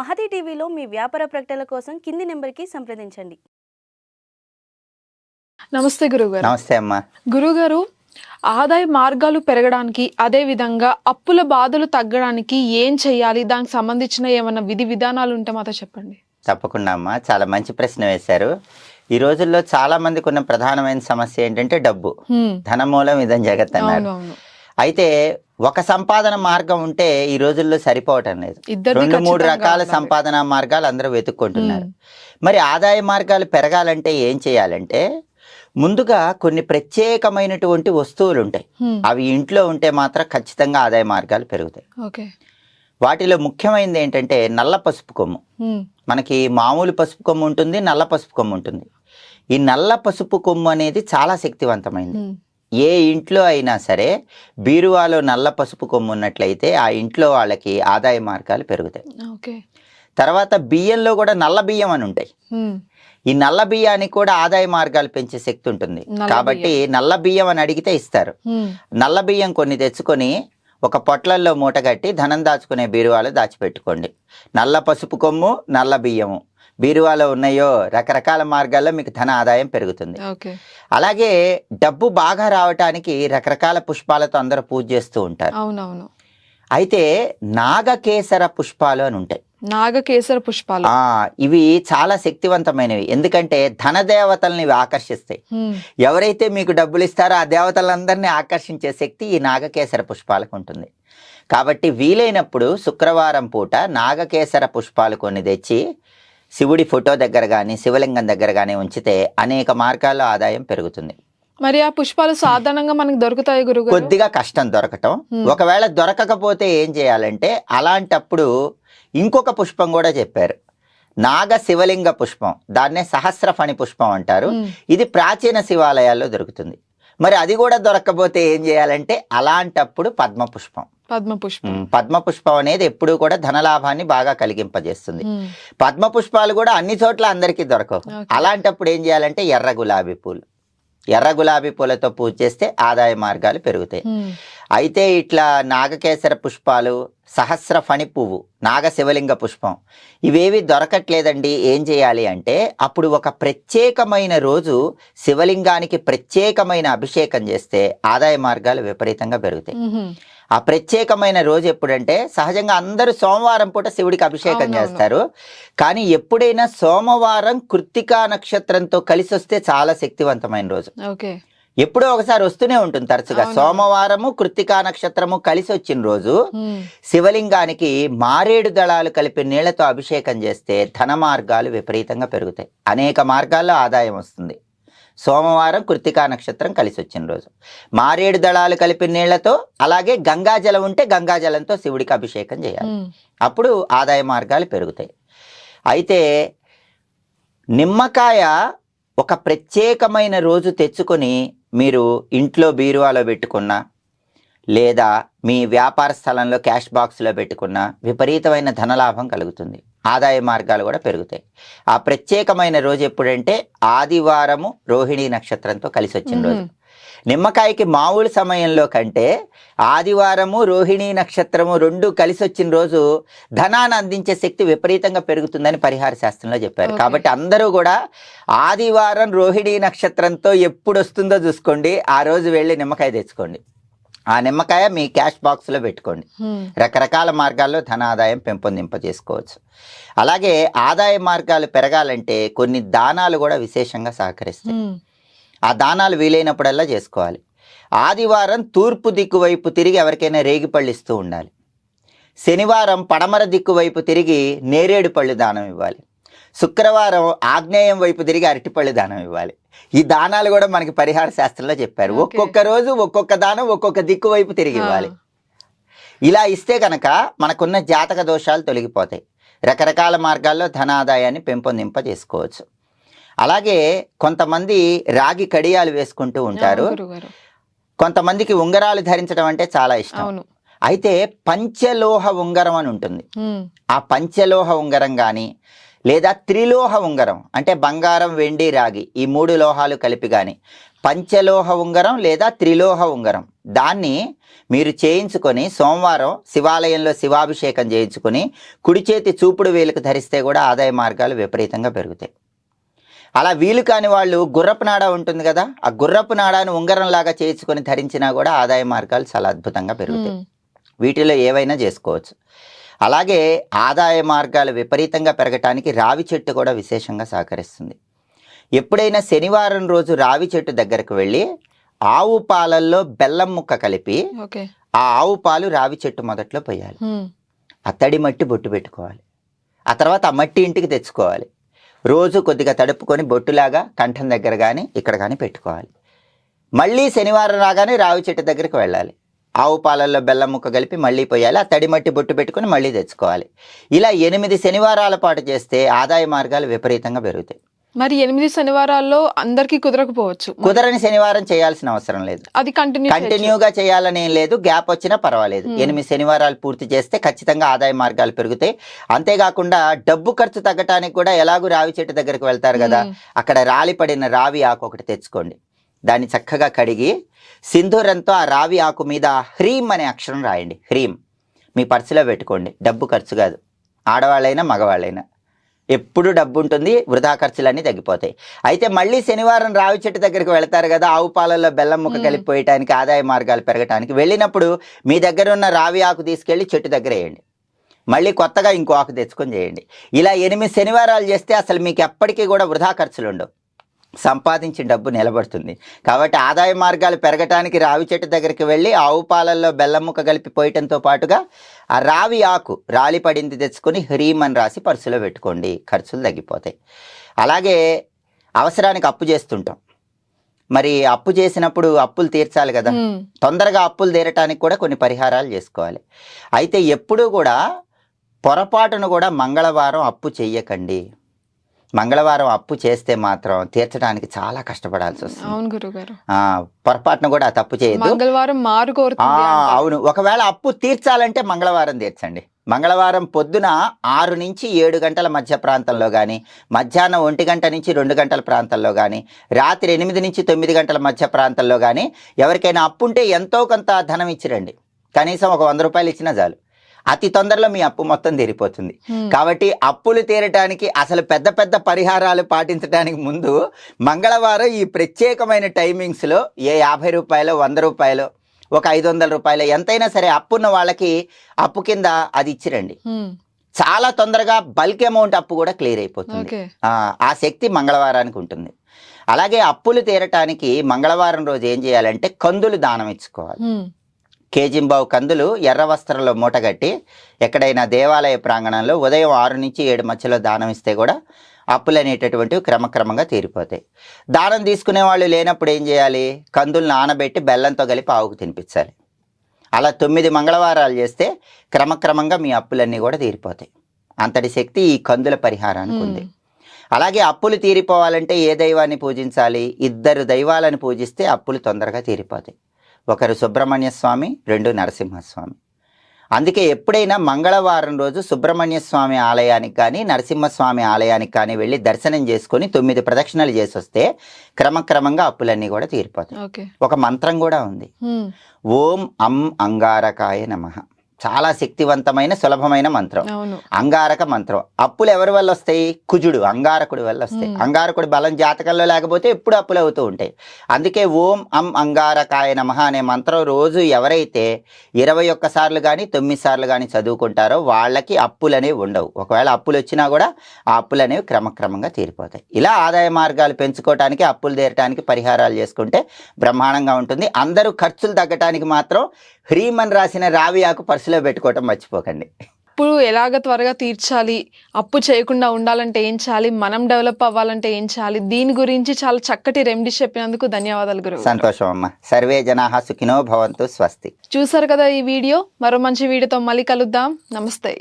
మహతి టీవీలో మీ వ్యాపార ప్రకటనల కోసం కింది నెంబర్కి సంప్రదించండి. నమస్తే గురుగారు నమస్తే అమ్మా. గురుగారు ఆదాయ మార్గాలు పెరగడానికి అదే విధంగా అప్పుల బాధలు తగ్గడానికి ఏం చేయాలి? దానికి సంబంధించిన ఏమైనా విధి విధానాలు ఉంటే మాతో చెప్పండి. తప్పకుండా అమ్మా. చాలా మంచి ప్రశ్న వేశారు. ఈ రోజుల్లో చాలా మందికి ఉన్న ప్రధానమైన సమస్య ఏంటంటే డబ్బు. ధనమూలం ఇదం జగత్ అన్నారు. అయితే ఒక సంపాదన మార్గం ఉంటే ఈ రోజుల్లో సరిపోవటం లేదు రెండు మూడు రకాల. సంపాదన మార్గాలు అందరూ వెతుక్కుంటున్నారు. మరి ఆదాయ మార్గాలు పెరగాలంటే ఏం చేయాలంటే ముందుగా కొన్ని ప్రత్యేకమైనటువంటి వస్తువులు ఉంటాయి. అవి ఇంట్లో ఉంటే మాత్రం ఖచ్చితంగా ఆదాయ మార్గాలు పెరుగుతాయి వాటిలో ముఖ్యమైనది ఏంటంటే నల్ల పసుపు కొమ్ము. మనకి మామూలు పసుపు కొమ్ము ఉంటుంది నల్ల పసుపు కొమ్ము ఉంటుంది ఈ నల్ల పసుపు కొమ్ము అనేది చాలా శక్తివంతమైంది హ్మ్. ఏ ఇంట్లో అయినా సరే బీరువాలో నల్ల పసుపు కొమ్ము ఉన్నట్లయితే ఆ ఇంట్లో వాళ్ళకి ఆదాయ మార్గాలు పెరుగుతాయి. ఓకే. తర్వాత బియ్యంలో కూడా నల్ల బియ్యం అని ఉంటాయి. ఈ నల్ల బియ్యానికి కూడా ఆదాయ మార్గాలు పెంచే శక్తి ఉంటుంది. కాబట్టి నల్ల బియ్యం అని అడిగితే ఇస్తారు. నల్ల బియ్యం కొన్ని తెచ్చుకొని ఒక పొట్లల్లో మూటగట్టి ధనం దాచుకునే బీరువాలో దాచిపెట్టుకోండి. నల్ల పసుపు కొమ్ము నల్ల బియ్యము. బీరువాలో ఉన్నాయో రకరకాల మార్గాల్లో మీకు ధన ఆదాయం పెరుగుతుంది. ఓకే. అలాగే డబ్బు బాగా రావటానికి రకరకాల పుష్పాలతో అందరూ పూజ చేస్తూ ఉంటారు. అవునవును. అయితే నాగకేసర పుష్పాలు అని ఉంటాయి. నాగకేసర పుష్పాలు. ఇవి చాలా శక్తివంతమైనవి. ఎందుకంటే ధన దేవతల్ని ఇవి ఆకర్షిస్తాయి. ఎవరైతే మీకు డబ్బులు ఇస్తారో ఆ దేవతలందరినీ ఆకర్షించే శక్తి ఈ నాగకేసర పుష్పాలకు ఉంటుంది. కాబట్టి వీలైనప్పుడు శుక్రవారం పూట నాగకేసర పుష్పాలు కొన్ని తెచ్చి శివుడి ఫోటో దగ్గర కానీ శివలింగం దగ్గర కానీ ఉంచితే అనేక మార్గాల్లో ఆదాయం పెరుగుతుంది. మరి ఆ పుష్పాలు సాధారణంగా మనకి దొరుకుతాయి గురుగారు? కొద్దిగా కష్టం దొరకటం. ఒకవేళ దొరకకపోతే ఏం చేయాలంటే అలాంటప్పుడు ఇంకొక పుష్పం కూడా చెప్పారు. నాగ శివలింగ పుష్పం దాన్నే సహస్రఫణి పుష్పం అంటారు. ఇది ప్రాచీన శివాలయాల్లో దొరుకుతుంది. మరి అది కూడా దొరకకపోతే ఏం చేయాలంటే అలాంటప్పుడు పద్మ పుష్పం పద్మ పుష్పం పద్మ పుష్పం అనేది ఎప్పుడూ కూడా ధనలాభాన్ని బాగా కలిగింపజేస్తుంది. పద్మ పుష్పాలు కూడా అన్ని చోట్ల అందరికీ దొరకవు. అలాంటప్పుడు ఏం చేయాలంటే ఎర్ర గులాబీ పూలు ఎర్ర గులాబీ పూలతో పూజ చేస్తే ఆదాయ మార్గాలు పెరుగుతాయి. అయితే ఇట్లా నాగకేసర పుష్పాలు సహస్ర ఫణి పువ్వు నాగ శివలింగ పుష్పం ఇవేవి దొరకట్లేదండి. ఏం చేయాలి అంటే అప్పుడు ఒక ప్రత్యేకమైన రోజు శివలింగానికి ప్రత్యేకమైన అభిషేకం చేస్తే ఆదాయ మార్గాలు విపరీతంగా పెరుగుతాయి. ఆ ప్రత్యేకమైన రోజు ఎప్పుడంటే సహజంగా అందరూ సోమవారం పూట శివుడికి అభిషేకం. చేస్తారు. కానీ ఎప్పుడైనా సోమవారం కృత్తికా నక్షత్రంతో కలిసి వస్తే చాలా శక్తివంతమైన రోజు. ఓకే. ఎప్పుడో ఒకసారి వస్తూనే ఉంటుంది తరచుగా. సోమవారము కృత్తికా నక్షత్రము కలిసి వచ్చిన రోజు. శివలింగానికి మారేడు దళాలు కలిపి నీళ్ళతో అభిషేకం చేస్తే ధన మార్గాలు విపరీతంగా పెరుగుతాయి అనేక మార్గాల్లో ఆదాయం వస్తుంది సోమవారం కృత్తికా నక్షత్రం కలిసి వచ్చిన రోజు మారేడు దళాలు కలిపి నీళ్ళతో అలాగే గంగాజలం ఉంటే గంగాజలంతో శివుడికి అభిషేకం చేయాలి. అప్పుడు ఆదాయ మార్గాలు పెరుగుతాయి అయితే నిమ్మకాయ ఒక ప్రత్యేకమైన రోజు తెచ్చుకొని మీరు ఇంట్లో బీరువాలో పెట్టుకున్నా లేదా మీ వ్యాపార స్థలంలో క్యాష్ బాక్స్లో పెట్టుకున్నా విపరీతమైన ధనలాభం కలుగుతుంది. ఆదాయ మార్గాలు కూడా పెరుగుతాయి. ఆ ప్రత్యేకమైన రోజు ఎప్పుడంటే ఆదివారము రోహిణి నక్షత్రంతో కలిసి వచ్చిన రోజు. మ్మ్. నిమ్మకాయకి మామూలు సమయంలో కంటే ఆదివారము రోహిణి నక్షత్రము రెండు కలిసి వచ్చిన రోజు ధనాన్ని అందించే శక్తి విపరీతంగా పెరుగుతుందని పరిహార శాస్త్రంలో చెప్పారు. కాబట్టి అందరూ కూడా ఆదివారం రోహిణి నక్షత్రంతో ఎప్పుడు వస్తుందో చూసుకోండి. ఆ రోజు వెళ్ళి నిమ్మకాయ తెచ్చుకోండి. ఆ నిమ్మకాయ మీ క్యాష్ బాక్స్లో పెట్టుకోండి. రకరకాల మార్గాల్లో ధన ఆదాయం పెంపొందింపజేసుకోవచ్చు. అలాగే ఆదాయ మార్గాలు పెరగాలంటే కొన్ని దానాలు కూడా విశేషంగా సహకరిస్తాయి. ఆ దానాలు వీలైనప్పుడల్లా చేసుకోవాలి. ఆదివారం తూర్పు దిక్కు వైపు తిరిగి ఎవరికైనా రేగిపళ్ళు ఇస్తూ ఉండాలి. శనివారం పడమర దిక్కు వైపు తిరిగి నేరేడు పళ్ళు దానం ఇవ్వాలి. శుక్రవారం ఆగ్నేయం వైపు తిరిగి అరటిపళ్ళు దానం ఇవ్వాలి. ఈ దానాలు కూడా మనకి పరిహార శాస్త్రంలో చెప్పారు. ఒక్కొక్క రోజు ఒక్కొక్క దానం ఒక్కొక్క దిక్కు వైపు తిరిగి ఇవ్వాలి. ఇలా ఇస్తే కనుక మనకున్న జాతక దోషాలు తొలగిపోతాయి. రకరకాల మార్గాల్లో ధనాదాయాన్ని పెంపొందింపజేసుకోవచ్చు అలాగే కొంతమంది రాగి కడియాలు వేసుకుంటూ ఉంటారు. కొంతమందికి ఉంగరాలు ధరించడం అంటే చాలా ఇష్టం. అయితే పంచలోహ ఉంగరం అని ఉంటుంది. ఆ పంచలోహ ఉంగరం కానీ లేదా త్రిలోహ ఉంగరం అంటే బంగారం వెండి రాగి ఈ మూడు లోహాలు కలిపి కానీ పంచలోహ ఉంగరం లేదా త్రిలోహ ఉంగరం. దాన్ని మీరు చేయించుకొని సోమవారం శివాలయంలో శివాభిషేకం చేయించుకొని కుడి చేతి చూపుడు వేలుకు ధరిస్తే కూడా ఆదాయ మార్గాలు విపరీతంగా పెరుగుతాయి. అలా వీలు కాని వాళ్ళు గుర్రపు నాడ ఉంటుంది కదా ఆ గుర్రపు నాడాను ఉంగరం లాగా చేయించుకొని ధరించినా కూడా ఆదాయ మార్గాలు చాలా అద్భుతంగా పెరుగుతాయి. వీటిలో ఏవైనా చేసుకోవచ్చు. అలాగే ఆదాయ మార్గాలు విపరీతంగా పెరగటానికి రావి చెట్టు కూడా విశేషంగా సహకరిస్తుంది. ఎప్పుడైనా శనివారం రోజు రావి చెట్టు దగ్గరకు వెళ్ళి ఆవు పాలల్లో బెల్లం ముక్క కలిపి ఆ ఆవు పాలు రావి చెట్టు మొదట్లో పోయాలి. ఉమ్, ఆ తడి మట్టి బొట్టు పెట్టుకోవాలి. ఆ తర్వాత ఆ మట్టి ఇంటికి తెచ్చుకోవాలి. రోజు కొద్దిగా తడుపుకొని బొట్టులాగా కంఠం దగ్గర కానీ ఇక్కడ కానీ పెట్టుకోవాలి. మళ్ళీ శనివారం రాగానే రావి చెట్టు దగ్గరికి వెళ్ళాలి. ఆవు పాలల్లో బెల్లం ముక్క కలిపి మళ్ళీ పోయాలి. ఆ తడి మట్టి బొట్టు పెట్టుకొని మళ్ళీ తెచ్చుకోవాలి. ఇలా ఎనిమిది శనివారాల పాటు చేస్తే ఆదాయ మార్గాలు విపరీతంగా పెరుగుతాయి. మరి ఎనిమిది శనివారాల్లో అందరికీ కుదరకపోవచ్చు. కుదరని శనివారం చేయాల్సిన అవసరం లేదు. అది కంటిన్యూ కంటిన్యూగా చేయాలని లేదు. గ్యాప్ వచ్చినా పర్వాలేదు. Hmm. ఎనిమిది శనివారాలు పూర్తి చేస్తే ఖచ్చితంగా ఆదాయ మార్గాలు పెరుగుతాయి. అంతేకాకుండా డబ్బు ఖర్చు తగ్గటానికి కూడా ఎలాగూ రావి చెట్టు దగ్గరికి వెళ్తారు కదా అక్కడ రాలి పడిన రావి ఆకు ఒకటి తెచ్చుకోండి. దాన్ని చక్కగా కడిగి సింధూరంతో ఆ రావి ఆకు మీద హ్రీం అనే అక్షరం రాయండి. హ్రీం మీ పర్సులో పెట్టుకోండి. డబ్బు ఖర్చు కాదు. ఆడవాళ్ళైనా మగవాళ్ళైనా. ఎప్పుడు డబ్బు ఉంటుంది వృధా ఖర్చులన్నీ తగ్గిపోతాయి. అయితే మళ్ళీ శనివారం రావి చెట్టు దగ్గరికి వెళ్తారు కదా ఆవు పాలల్లో బెల్లం ముక్క. కలిపిపోయటానికి ఆదాయ మార్గాలు పెరగటానికి వెళ్ళినప్పుడు మీ దగ్గర ఉన్న రావి ఆకు తీసుకెళ్ళి చెట్టు దగ్గర వేయండి. మళ్ళీ కొత్తగా ఇంకో ఆకు తెచ్చుకొని చేయండి. ఇలా ఎనిమిది శనివారాలు చేస్తే అసలు మీకు ఎప్పటికీ కూడా వృధా ఖర్చులు ఉండవు సంపాదించిన డబ్బు నిలబడుతుంది. కాబట్టి ఆదాయ మార్గాలు పెరగటానికి రావి చెట్టు దగ్గరికి వెళ్ళి ఆవు పాలల్లో బెల్లం ముక్క కలిపి పోయటంతో పాటుగా ఆ రావి ఆకు రాలి పడింది తెచ్చుకొని హ్రీమ్ అని రాసి పర్సులో పెట్టుకోండి. ఖర్చులు తగ్గిపోతాయి. అలాగే అవసరానికి అప్పు చేస్తుంటాం. మరి అప్పు చేసినప్పుడు అప్పులు తీర్చాలి కదా. తొందరగా అప్పులు తీరటానికి కూడా కొన్ని పరిహారాలు చేసుకోవాలి. అయితే ఎప్పుడూ కూడా పొరపాటును కూడా మంగళవారం అప్పు చెయ్యకండి. మంగళవారం అప్పు చేస్తే మాత్రం తీర్చడానికి చాలా కష్టపడాల్సి వస్తుంది. పొరపాటును కూడా తప్పు చేయొద్దు. మంగళవారం. అవును. ఒకవేళ అప్పు తీర్చాలంటే మంగళవారం తీర్చండి. మంగళవారం పొద్దున ఆరు నుంచి ఏడు గంటల మధ్య ప్రాంతంలో కానీ మధ్యాహ్నం ఒంటి గంట నుంచి రెండు గంటల ప్రాంతంలో కానీ రాత్రి ఎనిమిది నుంచి తొమ్మిది గంటల మధ్య ప్రాంతంలో కానీ ఎవరికైనా అప్పు ఉంటే ఎంతో కొంత ధనం ఇచ్చిరండి. కనీసం ఒక వంద రూపాయలు ఇచ్చినా చాలు. అతి తొందరలో మీ అప్పు మొత్తం తీరిపోతుంది. కాబట్టి అప్పులు తీరటానికి అసలు పెద్ద పెద్ద పరిహారాలు పాటించడానికి ముందు మంగళవారం ఈ ప్రత్యేకమైన టైమింగ్స్లో ఏ యాభై రూపాయలు వంద రూపాయలు ఒక ఐదు వందల రూపాయలు ఎంతైనా సరే అప్పున్న వాళ్ళకి అప్పు కింద అది ఇచ్చిరండి. చాలా తొందరగా బల్క్ అమౌంట్ అప్పు కూడా క్లియర్ అయిపోతుంది. ఆ, శక్తి మంగళవారానికి ఉంటుంది. అలాగే అప్పులు తీరటానికి మంగళవారం రోజు ఏం చేయాలంటే కందులు దానం ఇచ్చుకోవాలి. కేజింబావు కందులు ఎర్ర వస్త్రంలో మూటగట్టి ఎక్కడైనా దేవాలయ ప్రాంగణంలో ఉదయం ఆరు నుంచి ఏడు మధ్యలో దానం ఇస్తే కూడా అప్పులు అనేటటువంటివి క్రమక్రమంగా తీరిపోతాయి. దానం తీసుకునే వాళ్ళు లేనప్పుడు ఏం చేయాలి? కందులు నానబెట్టి బెల్లంతో కలిపి ఆవుకు తినిపించాలి అలా తొమ్మిది మంగళవారాలు చేస్తే క్రమక్రమంగా మీ అప్పులన్నీ కూడా తీరిపోతాయి. అంతటి శక్తి ఈ కందుల పరిహారానికి ఉంది. అలాగే అప్పులు తీరిపోవాలంటే ఏ దైవాన్ని పూజించాలి? ఇద్దరు దైవాలను పూజిస్తే అప్పులు తొందరగా తీరిపోతాయి. ఒకరు సుబ్రహ్మణ్య స్వామి రెండు నరసింహస్వామి. అందుకే ఎప్పుడైనా మంగళవారం రోజు సుబ్రహ్మణ్య స్వామి ఆలయానికి కానీ నరసింహస్వామి ఆలయానికి కానీ వెళ్ళి దర్శనం చేసుకొని తొమ్మిది ప్రదక్షిణలు చేసి వస్తే క్రమక్రమంగా అప్పులన్నీ కూడా తీరిపోతాయి. ఒక మంత్రం కూడా ఉంది. ఓం అం అంగారకాయ నమః. చాలా శక్తివంతమైన సులభమైన మంత్రం. అంగారక మంత్రం. అప్పులు ఎవరి వల్ల వస్తాయి? కుజుడు అంగారకుడి వల్ల వస్తాయి. అంగారకుడి బలం జాతకంలో లేకపోతే ఎప్పుడు అప్పులు అవుతూ ఉంటాయి. అందుకే ఓం అం అంగారకాయ నమః అనే మంత్రం రోజు ఎవరైతే ఇరవై ఒక్క సార్లు కానీ తొమ్మిది సార్లు కానీ చదువుకుంటారో వాళ్ళకి అప్పులు అనేవి ఉండవు. ఒకవేళ అప్పులు వచ్చినా కూడా ఆ అప్పులు అనేవి క్రమక్రమంగా తీరిపోతాయి. ఇలా ఆదాయ మార్గాలు పెంచుకోవటానికి అప్పులు తీరటానికి పరిహారాలు చేసుకుంటే బ్రహ్మాండంగా ఉంటుంది. అందరూ ఖర్చులు తగ్గటానికి మాత్రం హ్రీమన్ రాసిన రావి ఆకు పర్సులో పెట్టుకోవటం మర్చిపోకండి. అప్పుడు ఎలాగ త్వరగా తీర్చాలి? అప్పు చేయకుండా ఉండాలంటే ఏం చేయాలి? మనం డెవలప్ అవ్వాలంటే ఏం చేయాలి? దీని గురించి చాలా చక్కటి రెమెడీస్ చెప్పినందుకు ధన్యవాదాలు గురువు సంతోషం అమ్మ సర్వే జనా సుఖినో భవంతు స్వస్తి. చూసారు కదా ఈ వీడియో? మరో మంచి వీడియోతో మళ్ళీ కలుద్దాం. నమస్తే.